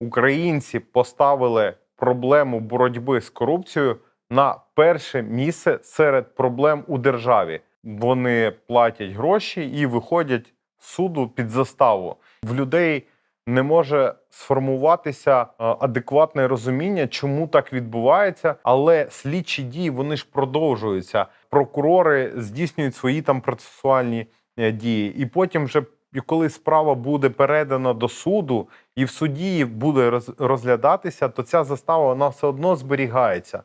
українці поставили проблему боротьби з корупцією на перше місце серед проблем у державі. Вони платять гроші і виходять з суду під заставу. В людей не може сформуватися е, адекватне розуміння, чому так відбувається, але слідчі дії вони ж продовжуються. Прокурори здійснюють свої там процесуальні е, дії, і потім вже. І коли справа буде передана до суду, і в суді буде роз- розглядатися, то ця застава вона все одно зберігається.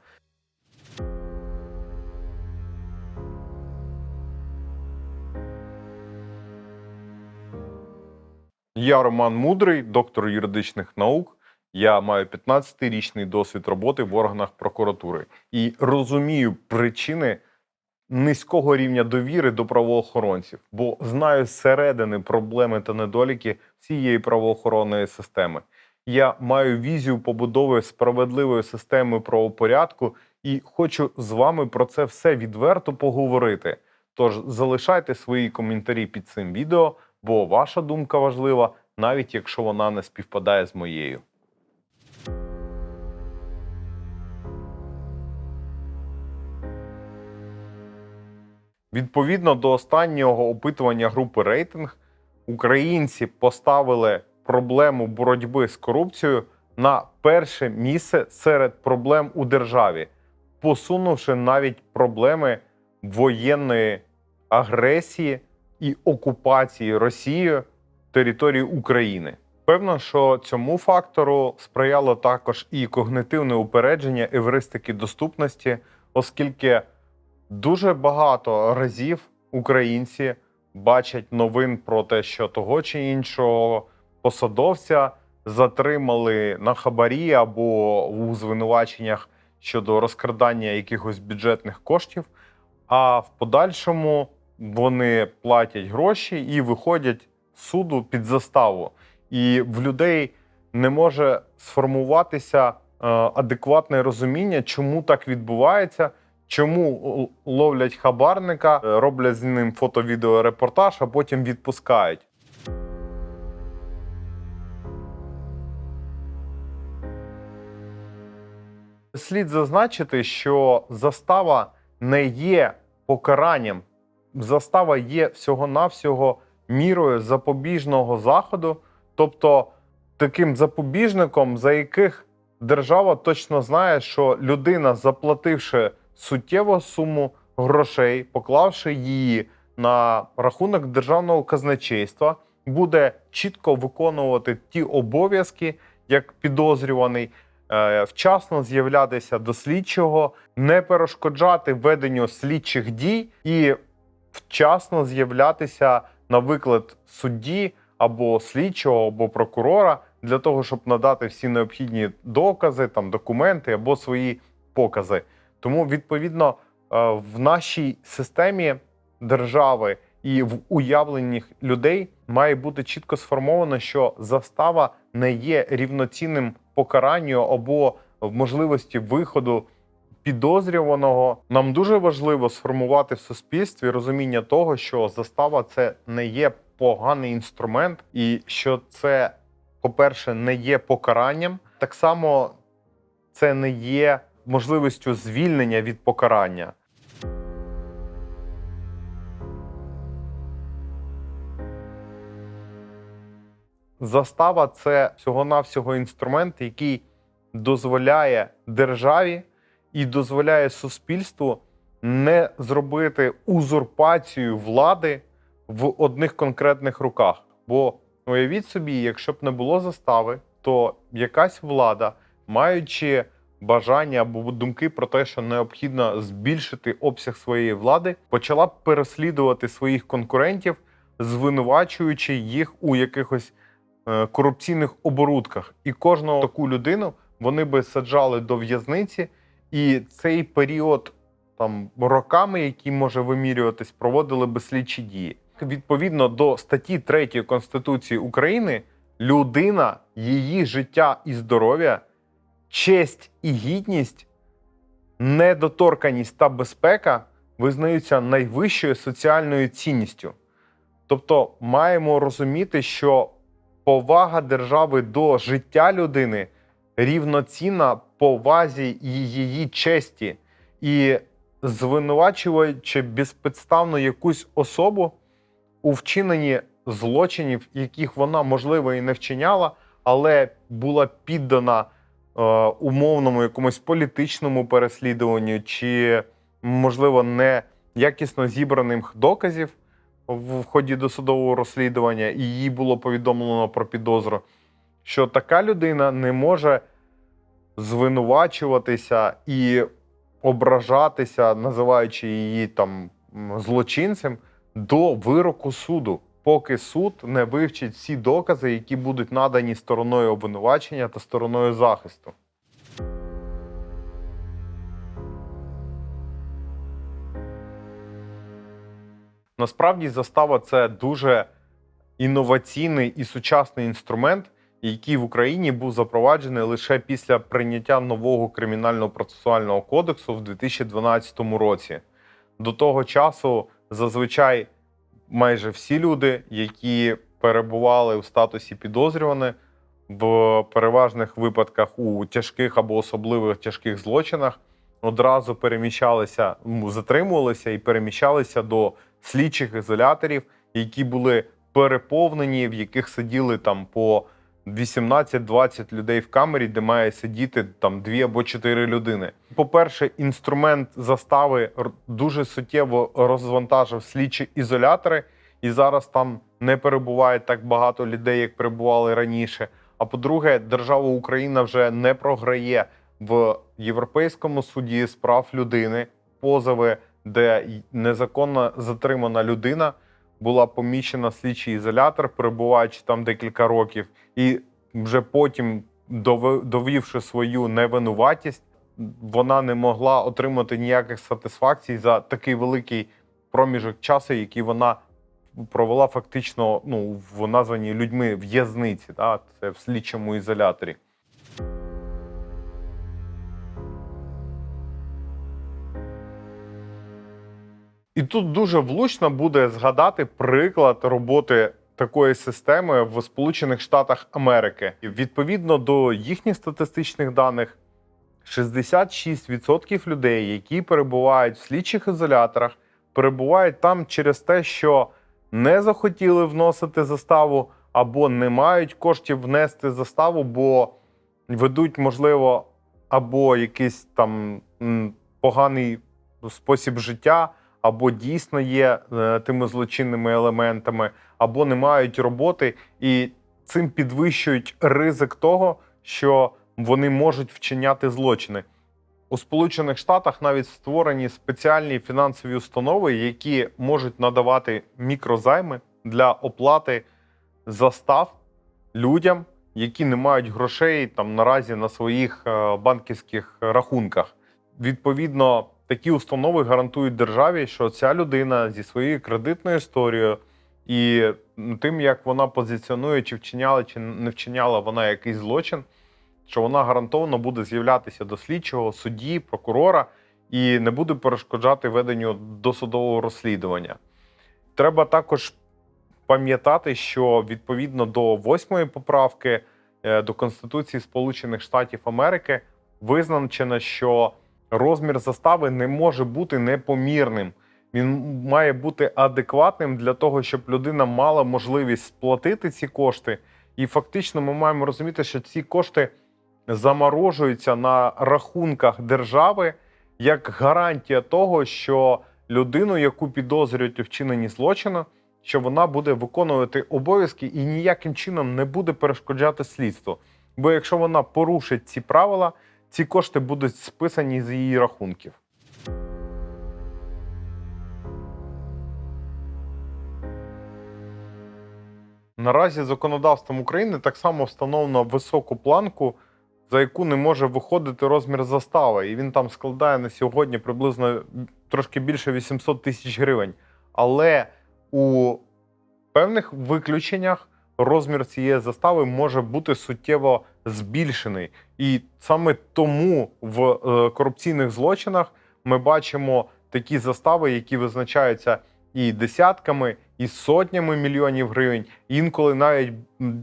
Я Роман Мудрий, доктор юридичних наук. Я маю 15-річний досвід роботи в органах прокуратури і розумію причини низького рівня довіри до правоохоронців, бо знаю зсередини проблеми та недоліки всієї правоохоронної системи. Я маю візію побудови справедливої системи правопорядку і хочу з вами про це все відверто поговорити. Тож залишайте свої коментарі під цим відео, бо ваша думка важлива, навіть якщо вона не співпадає з моєю. Відповідно до останнього опитування групи рейтинг, українці поставили проблему боротьби з корупцією на перше місце серед проблем у державі, посунувши навіть проблеми воєнної агресії і окупації Росією території України. Певно, що цьому фактору сприяло також і когнитивне упередження евристики доступності, оскільки дуже багато разів українці бачать новин про те, що того чи іншого посадовця затримали на хабарі або у звинуваченнях щодо розкрадання якихось бюджетних коштів, а в подальшому вони платять гроші і виходять з суду під заставу. І в людей не може сформуватися е, адекватне розуміння, чому так відбувається, чому ловлять хабарника, е, роблять з ним фото-відеорепортаж, а потім відпускають. Слід зазначити, що застава не є покаранням. Застава є всього-навсього мірою запобіжного заходу, тобто таким запобіжником, за яких держава точно знає, що людина, заплативши суттєву суму грошей, поклавши її на рахунок державного казначейства, буде чітко виконувати ті обов'язки, як підозрюваний, е, вчасно з'являтися до слідчого, не перешкоджати веденню слідчих дій і вчасно з'являтися на виклад судді або слідчого, або прокурора для того, щоб надати всі необхідні докази, там документи або свої покази. Тому, відповідно, е, в нашій системі держави і в уявленні людей має бути чітко сформовано, що застава не є рівноцінним покаранню або в можливості виходу підозрюваного. Нам дуже важливо сформувати в суспільстві розуміння того, що застава це не є поганий інструмент, і що це, по-перше, не є покаранням. Так само це не є можливістю звільнення від покарання. Застава це всього-навсього інструмент, який дозволяє державі і дозволяє суспільству не зробити узурпацію влади в одних конкретних руках. Бо уявіть собі, якщо б не було застави, то якась влада, маючи бажання або думки про те, що необхідно збільшити обсяг своєї влади, почала переслідувати своїх конкурентів, звинувачуючи їх у якихось е, корупційних оборудках. І кожну таку людину вони би саджали до в'язниці, і цей період там роками, який може вимірюватись, проводили би слідчі дії. Відповідно до статті 3 Конституції України, людина, її життя і здоров'я, честь і гідність, недоторканість та безпека визнаються найвищою соціальною цінністю. Тобто маємо розуміти, що повага держави до життя людини рівноцінна повазі її честі. І звинувачуючи безпідставно якусь особу у вчиненні злочинів, яких вона, можливо, і не вчиняла, але була піддана умовному якомусь політичному переслідуванню, чи, можливо, не якісно зібраним доказів в ході досудового розслідування, і їй було повідомлено про підозру, що така людина не може звинувачуватися і ображатися, називаючи її там злочинцем, до вироку суду, поки суд не вивчить всі докази, які будуть надані стороною обвинувачення та стороною захисту. Насправді застава це дуже інноваційний і сучасний інструмент, який в Україні був запроваджений лише після прийняття нового кримінального процесуального кодексу в 2012 році. До того часу зазвичай майже всі люди, які перебували у статусі підозрюваних, в переважних випадках у тяжких або особливих тяжких злочинах одразу переміщалися, затримувалися і переміщалися до слідчих ізоляторів, які були переповнені, в яких сиділи там по 18-20 людей в камері, де має сидіти там дві або чотири людини. По-перше, інструмент застави дуже суттєво розвантажив слідчі ізолятори, і зараз там не перебуває так багато людей, як перебували раніше. А по-друге, держава Україна вже не програє в Європейському суді з прав людини позови, де незаконно затримана людина була поміщена слідчий ізолятор, перебуваючи там декілька років, і вже потім, довівши свою невинуватість, вона не могла отримати ніяких сатисфакцій за такий великий проміжок часу, який вона провела фактично ну, в названій людьми в'язниці, да? це в слідчому ізоляторі. І тут дуже влучно буде згадати приклад роботи такої системи в Сполучених Штатах Америки. Відповідно до їхніх статистичних даних, 66% людей, які перебувають в слідчих ізоляторах, перебувають там через те, що не захотіли вносити заставу або не мають коштів внести заставу, бо ведуть, можливо, або якийсь там поганий спосіб життя, або дійсно є е, тими злочинними елементами, або не мають роботи, і цим підвищують ризик того, що вони можуть вчиняти злочини. У Сполучених Штатах навіть створені спеціальні фінансові установи, які можуть надавати мікрозайми для оплати застав людям, які не мають грошей там наразі на своїх е, банківських рахунках. Відповідно, такі установи гарантують державі, що ця людина зі своєю кредитною історією і тим, як вона позиціонує, чи вчиняла, чи не вчиняла вона якийсь злочин, що вона гарантовано буде з'являтися до слідчого, судді, прокурора і не буде перешкоджати веденню досудового розслідування. Треба також пам'ятати, що відповідно до восьмої поправки е, до Конституції Сполучених Штатів Америки визначено, що розмір застави не може бути непомірним. Він має бути адекватним для того, щоб людина мала можливість сплатити ці кошти. І фактично ми маємо розуміти, що ці кошти заморожуються на рахунках держави як гарантія того, що людину, яку підозрюють у вчиненні злочину, що вона буде виконувати обов'язки і ніяким чином не буде перешкоджати слідству. Бо якщо вона порушить ці правила, ці кошти будуть списані з її рахунків. Наразі законодавством України так само встановлено високу планку, за яку не може виходити розмір застави. І він там складає на сьогодні приблизно трошки більше 800 тисяч гривень. Але у певних виключеннях розмір цієї застави може бути суттєво збільшений. І саме тому в е, корупційних злочинах ми бачимо такі застави, які визначаються і десятками, і сотнями мільйонів гривень, інколи навіть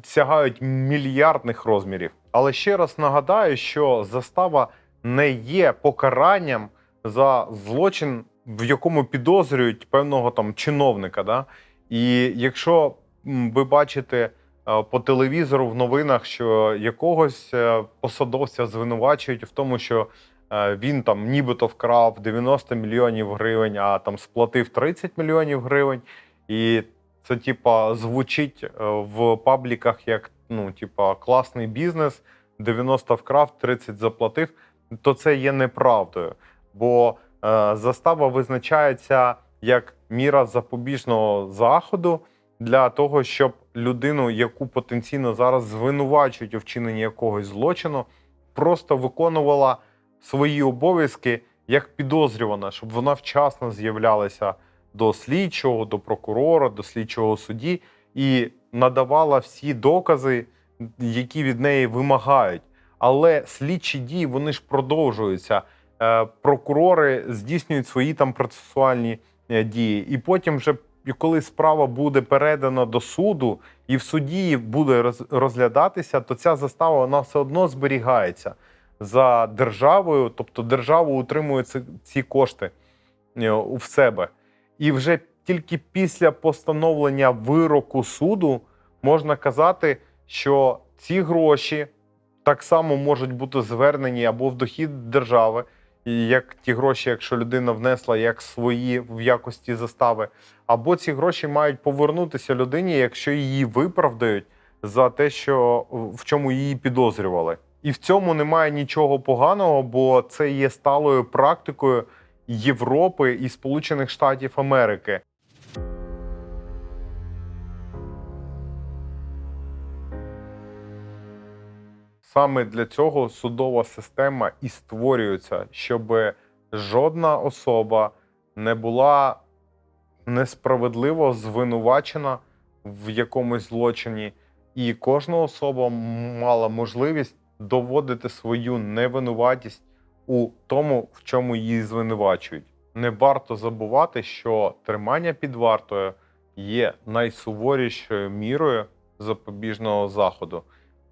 сягають мільярдних розмірів. Але ще раз нагадаю, що застава не є покаранням за злочин, в якому підозрюють певного там чиновника. Да? І якщо ви бачите по телевізору в новинах, що якогось е, посадовця звинувачують в тому, що е, він там нібито вкрав 90 мільйонів гривень, а там сплатив 30 мільйонів гривень, і це типа звучить е, в пабліках як ну, типа, класний бізнес, 90 вкрав, 30 заплатив, то це є неправдою. Бо е, застава визначається як міра запобіжного заходу для того, щоб людину, яку потенційно зараз звинувачують у вчиненні якогось злочину, просто виконувала свої обов'язки як підозрювана, щоб вона вчасно з'являлася до слідчого, до прокурора, до слідчого судді і надавала всі докази, які від неї вимагають. Але слідчі дії вони ж продовжуються. Е, Прокурори здійснюють свої там процесуальні е, дії, і потім, вже і коли справа буде передана до суду, і в суді буде розглядатися, то ця застава вона все одно зберігається за державою, тобто держава утримує ці, кошти е, в себе. І вже тільки після постановлення вироку суду можна казати, що ці гроші так само можуть бути звернені або в дохід держави, як ті гроші, якщо людина внесла як свої в якості застави, або ці гроші мають повернутися людині, якщо її виправдають за те, що в чому її підозрювали. І в цьому немає нічого поганого, бо це є сталою практикою Європи і Сполучених Штатів Америки. Саме для цього судова система і створюється, щоб жодна особа не була несправедливо звинувачена в якомусь злочині, і кожна особа мала можливість доводити свою невинуватість у тому, в чому її звинувачують. Не варто забувати, що тримання під вартою є найсуворішою мірою запобіжного заходу.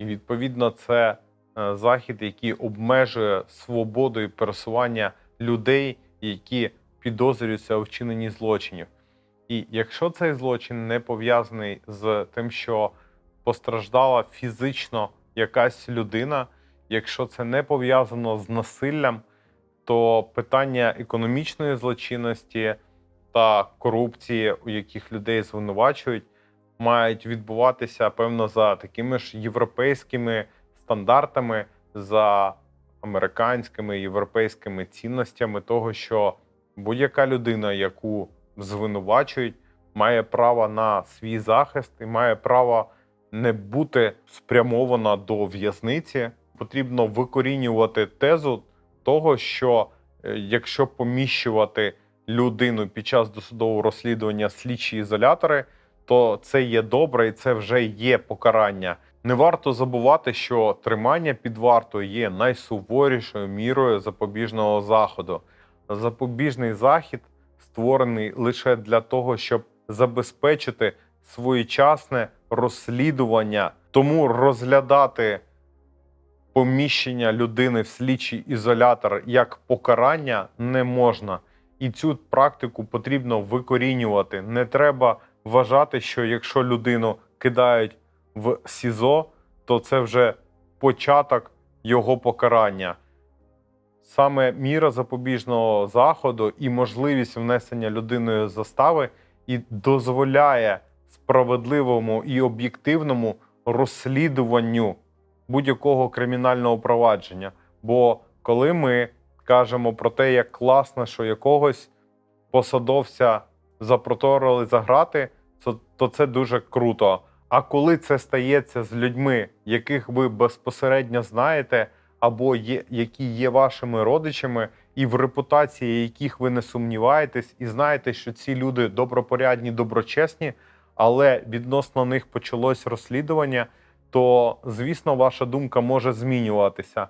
І відповідно це е, захід, який обмежує свободу і пересування людей, які підозрюються у вчиненні злочинів. І якщо цей злочин не пов'язаний з тим, що постраждала фізично якась людина, якщо це не пов'язано з насиллям, то питання економічної злочинності та корупції, у яких людей звинувачують, мають відбуватися певно за такими ж європейськими стандартами, за американськими європейськими цінностями, того, що будь-яка людина, яку звинувачують, має право на свій захист і має право не бути спрямована до в'язниці. Потрібно викорінювати тезу того, що е, якщо поміщувати людину під час досудового розслідування слідчі ізолятори, то це є добре і це вже є покарання. Не варто забувати, що тримання під вартою є найсуворішою мірою запобіжного заходу. Запобіжний захід створений лише для того, щоб забезпечити своєчасне розслідування, тому розглядати поміщення людини в слідчий ізолятор як покарання не можна. І цю практику потрібно викорінювати. Не треба вважати, що якщо людину кидають в СІЗО, то це вже початок його покарання. Саме міра запобіжного заходу і можливість внесення людиною застави і дозволяє справедливому і об'єктивному розслідуванню будь-якого кримінального провадження. Бо коли ми кажемо про те, як класно, що якогось посадовця запроторили за грати, то, то це дуже круто. А коли це стається з людьми, яких ви безпосередньо знаєте, або є, які є вашими родичами, і в репутації яких ви не сумніваєтесь, і знаєте, що ці люди добропорядні, доброчесні, але відносно них почалось розслідування, то звісно, ваша думка може змінюватися.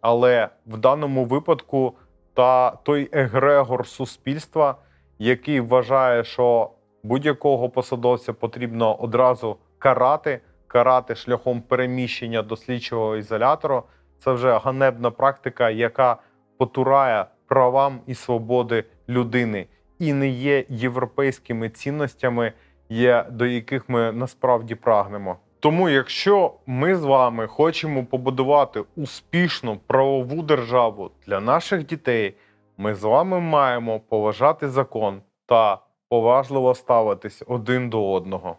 Але в даному випадку та той егрегор суспільства, який вважає, що будь-якого посадовця потрібно одразу карати, карати шляхом переміщення до слідчого ізолятору. Це вже ганебна практика, яка потурає правам і свободи людини і не є європейськими цінностями, є, до яких ми насправді прагнемо. Тому, якщо ми з вами хочемо побудувати успішну правову державу для наших дітей, ми з вами маємо поважати закон та поважливо ставитись один до одного.